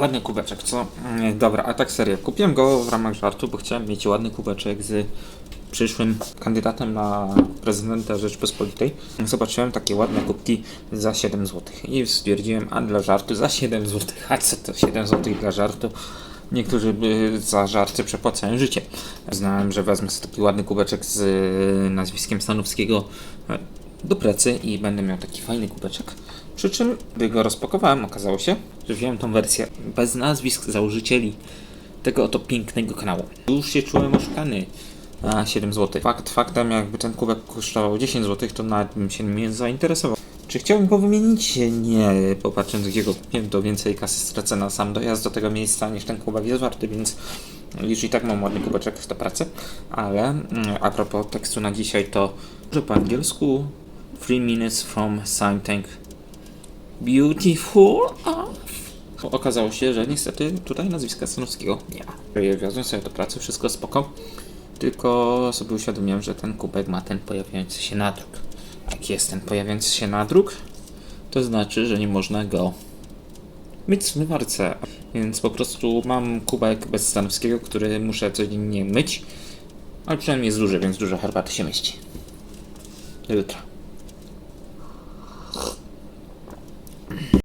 Ładny kubeczek, co? Mm, Dobra, a tak serio. Kupiłem go w ramach żartu, bo chciałem mieć ładny kubeczek z przyszłym kandydatem na prezydenta Rzeczpospolitej. Zobaczyłem takie ładne kubki za 7 zł. I stwierdziłem, a dla żartu za 7 zł. A co to 7 zł dla żartu? Niektórzy by za żarty przepłacają życie. Znałem, że wezmę sobie taki ładny kubeczek z y, nazwiskiem Stanowskiego do pracy i będę miał taki fajny kubeczek. Przy czym, gdy go rozpakowałem, okazało się, że wziąłem tą wersję bez nazwisk założycieli tego oto pięknego kanału. Już się czułem oszukany. A 7 zł. Fakt faktem, jakby ten kubek kosztował 10 zł, to nawet bym się nie zainteresował. Czy chciałbym go wymienić? Nie, popatrząc gdzie go kupiłem, to więcej kasy stracę na sam dojazd do tego miejsca niż ten kubek jest warty, więc już i tak mam ładny kubeczek do pracy. Ale mm, a propos tekstu na dzisiaj, to że po angielsku 3 minutes from Tank Beautiful. Okazało się, że niestety tutaj nazwiska Stanowskiego nie ma. Wiozłem sobie do pracy, wszystko spoko. Tylko sobie uświadomiłem, że ten kubek ma ten pojawiający się nadruk. Jak jest ten pojawiający się nadruk, to znaczy, że nie można go myć w zmywarce. Więc po prostu mam kubek bez Stanowskiego, który muszę codziennie myć. Ale przynajmniej jest duży, więc dużo herbaty się mieści. Do jutra.